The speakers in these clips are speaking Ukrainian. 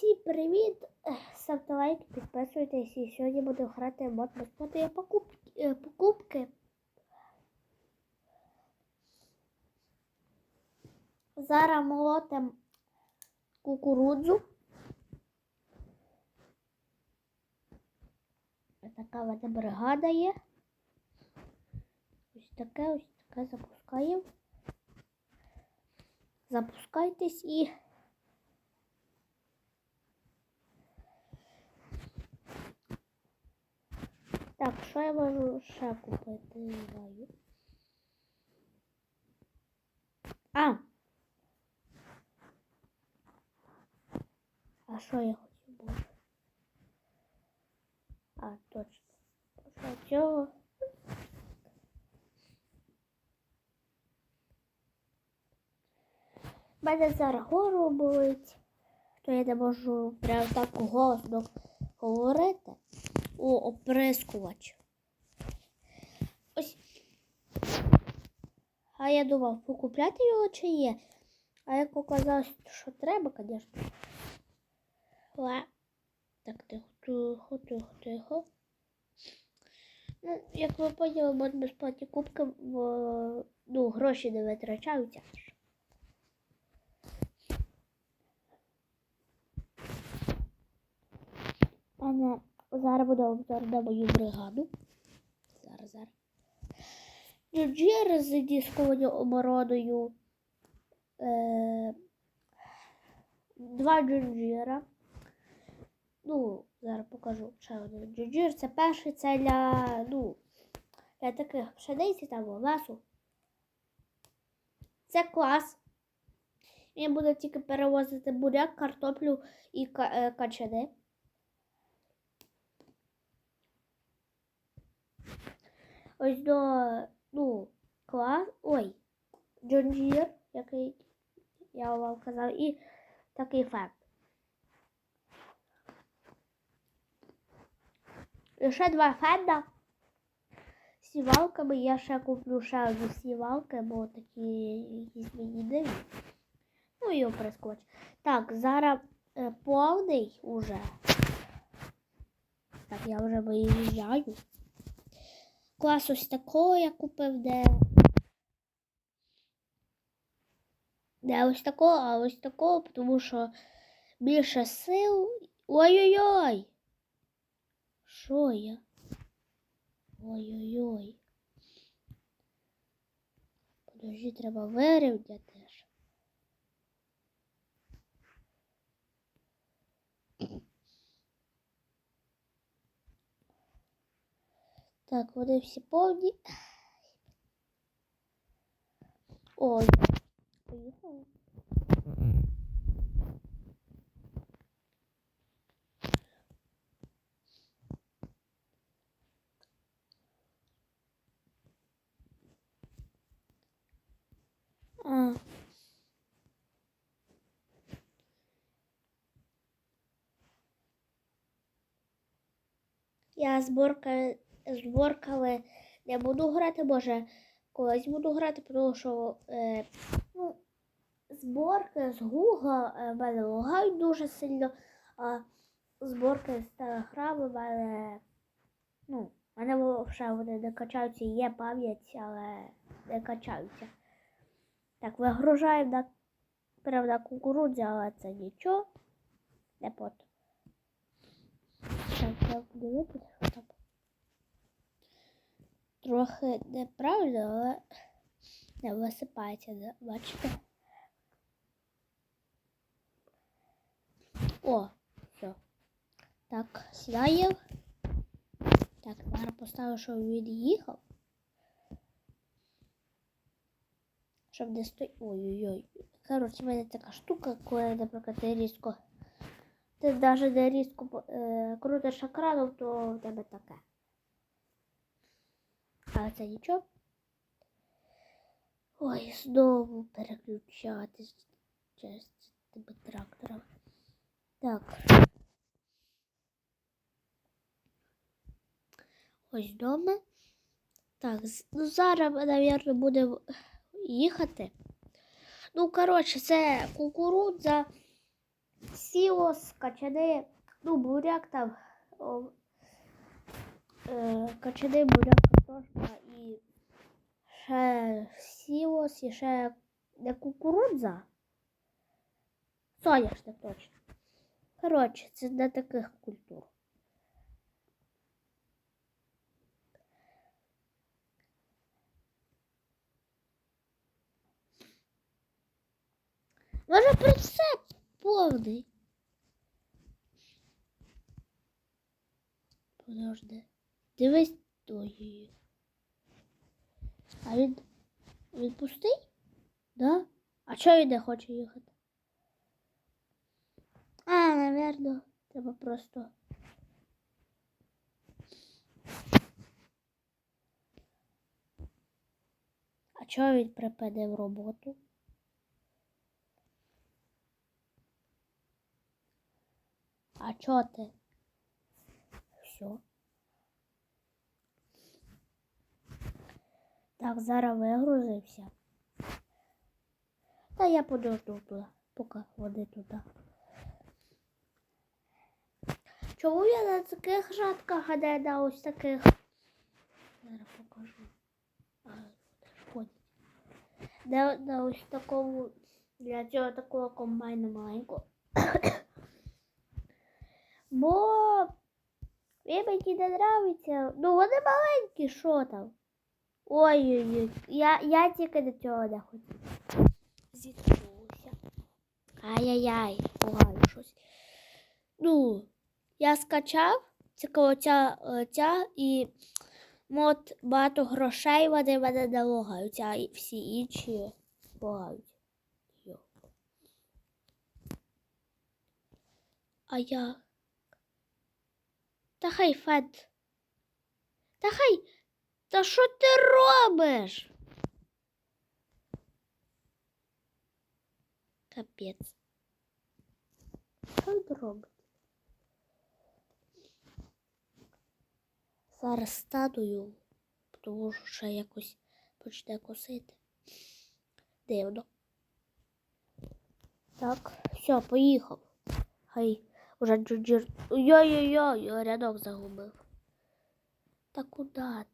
Всім привіт! Ставте лайк, підписуйтесь і сьогодні буду грати мод безплатної покупки. е, покупки. Зараз молотим кукурудзу. Така от бригада є. Ось таке, ось таке запускаємо. Запускайтесь і. Так, що я можу ще купити? Не. А! А що я хотів було? А, точно. Що? У мене зараз горло болить, то я не можу прям так голосно говорити. О, оприскувач. Ось. А я думав, покупляти його чи є. А як оказалось, що треба, звісно. Але... Так, тихо, тихо, тихо, тихо. Ну, як ви поняли, мод безплатні кубки, в... ну, гроші не витрачаються. У мене зараз буде обзор на мою бригаду. Зараз, зараз. Джуджіри з дискованою обороною. Е, два джуджіра. Ну, зараз покажу ще один джуджір. Це перший, це для, ну, для таких пшениці там лесу. Це клас. Він буде тільки перевозити буряк, картоплю і е, качани. Ось до, ну, клас. Ой, Джонджір, який я вам казав, і такий. І ще два фенда. Сівалками я ще куплю ще одну сівалки, бо такі якісь мені дивні. Ну і оприскувач. Так, зараз е, повний уже. Так, я вже виїжджаю. Клас ось такого я купив, де. Де ось такого, а ось такого, тому що більше сил. Ой-ой-ой! Що я? Ой-ой-ой. Подожди, треба вирівняти Так, вони всі повні. Ой, поїхали. А. Я зборка, зборкали не буду грати, може, колись буду грати, тому що е, ну, зборки з Google е, мене лагають дуже сильно, а зборки з в мене, ну, мене вже вони не качаються, є пам'ять, але не качаються. Так, вигружаємо на, на кукурудзі, але це нічого. Не пот. Так, треба подивитися, що там. Трохи неправильно, але не висипається, бачите? О, все. Так, сідає. Так, зараз поставлю, щоб він їхав. Щоб не стой. Ой-ой-ой. Коротше, в мене така штука, коли, наприклад, ти різко. Ти навіть не різко е, крутиш екраном, то в тебе таке. Але це нічого. Ой, знову переключатись через тебе трактора. Так. Ось дома. Так, ну зараз, мабуть, буде їхати. Ну, коротше, це кукурудза сілос, качани, ну, буряк там. Е, качани, буряк, картошка і ще сілос, і ще не кукурудза. Соняшник точно. Коротше, це для таких культур. Може прицеп повний. Подожди. Дивись ой. А він, він пустий? Да? А чого він не хоче їхати? А, наверно, треба просто. А чого він припинив роботу? А чого ти? Все. Так, зараз вигрузився. Та я подожду туди, поки води туди. Чому я на таких жатках, а не на ось таких? Зараз покажу. А. Де на ось такому, для цього такого комбайну маленького. Бо він мені не нравиться. Ну, вони маленькі, що там? Ой-ой-ой, я, я тільки до цього не хотів. Зіткнувся. Ай-яй-яй, погано щось. Ну, я скачав цікаво ця, ця і мод багато грошей вони мене не а всі інші лагають. А я. Та хай Фед. Та хай. Та що ти робиш? Капець. Що він робить? Зараз статую, тому що ще якось почне косити. Дивно. Так, все, поїхав. Хай уже джуджир. Йой-йой-йой, рядок загубив. Та куди?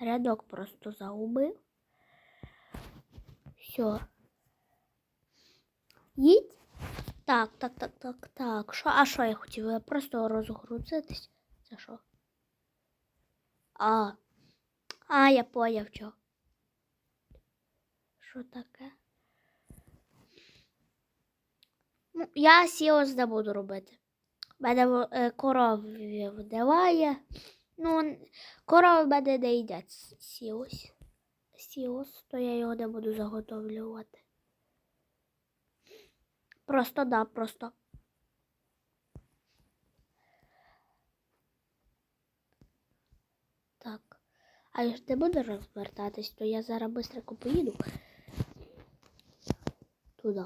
Рядок просто загубив. Все. Їдь. Так, так, так, так, так. Що, а що я хотіла? Я просто розгрузитись. Це що? А. А, я поняв, що. Що таке? Ну, я сіос не буду робити. Мене е, корові вдаває. Ну, в мене не їдять сіос. Сіос, то я його не буду заготовлювати. Просто да, просто. Так. А я ж не буду розвертатись, то я зараз швидко поїду. Туди.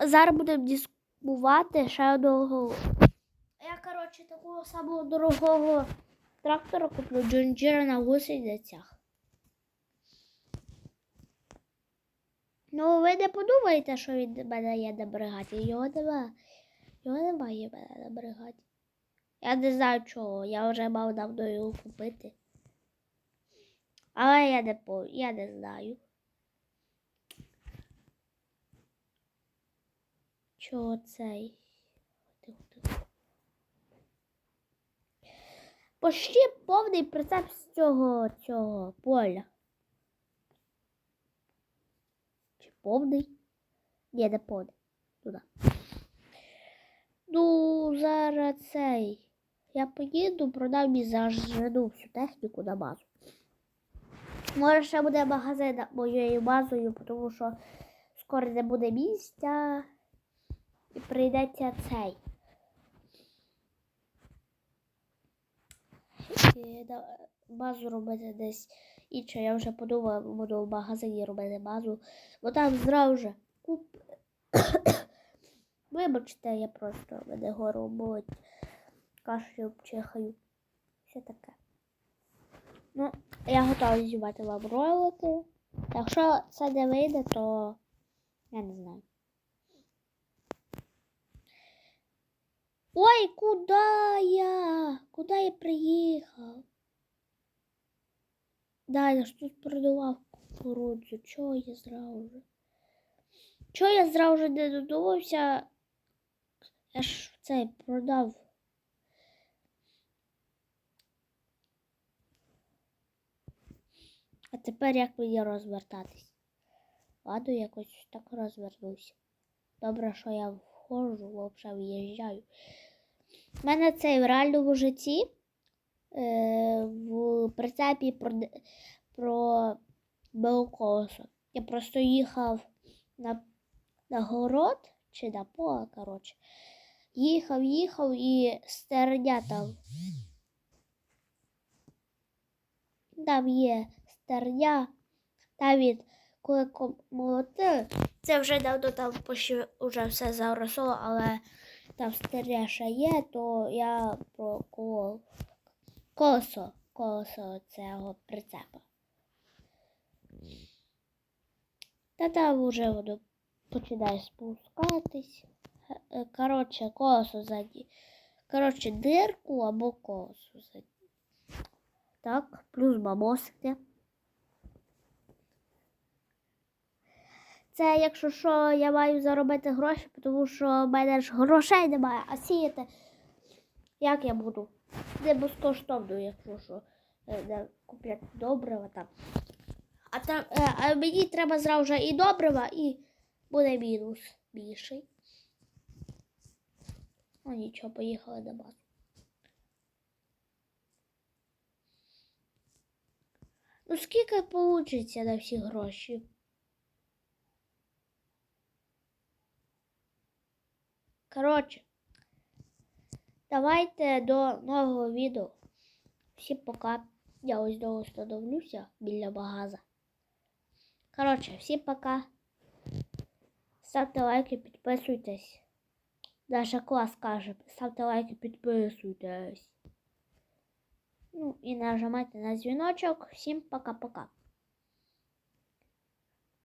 Зараз будемо дискувати ще одного. Коротше, такого самого дорогого трактора куплю Джонджіра на гусеницях. Ну, ви не подумаєте, що він мене є на бригаді. Його нема. Його немає в мене на бригаді. Я не знаю чого. Я вже мав давно його купити. Але я не по... я не знаю. Чого цей? Тихо, тихо. Почти повний прицеп з цього цього поля. Чи повний? Ні, не повний. Туди. Ну, зараз цей. Я поїду, продам і зажену всю техніку на базу. Може, ще буде магазин моєю базою, тому що скоро не буде місця і прийдеться цей. І да- базу робити десь інше. Я вже подумала, буду в магазині робити базу, бо там зразу вже куп. Вибачте, я просто мене гору болить, кашлю, чихаю. Все таке. Ну, я готова знімати вам ролики. Якщо це не вийде, то я не знаю. Ой, куди я? Куди я приїхав? Да, я ж тут продавав кукурудзу. Чого я зразу вже? Чого я зразу вже не додумався? Я ж цей продав. А тепер як мені розвертатись? Ладно, якось так розвернуся. Добре, що я входжу, взагалі в'їжджаю. У мене цей в реальному житті е, в прицепі про, про Белкосо. Я просто їхав на, на город чи на поле, коротше. Їхав, їхав і стерня там. Там є стерня. Там він коли ко- молотили. Це вже давно там почти вже все заросло, але там стерня ще є, то я про коло, колесо, колесо цього прицепа. Та там вже воно починає спускатись. Е, е, Коротше, колесо ззаді. Коротше, дирку або колесо ззаді. Так, плюс бабосики. Це, якщо що, я маю заробити гроші, тому що в мене ж грошей немає, а сіяти. Як я буду? Не безкоштовно, якщо що, е, не купляти добрива там. А, там, е, а мені треба зразу вже і добрива, і буде мінус більший. Ну нічого, поїхали на базу. Ну скільки вийде на всі гроші? Коротше, давайте до нового відео. Всім пока. Я ось довго становлюся біля магаза. Коротше, всім пока. Ставте лайки, підписуйтесь. Наша клас каже, ставте лайки, підписуйтесь. Ну і нажимайте на дзвіночок. Всім пока-пока.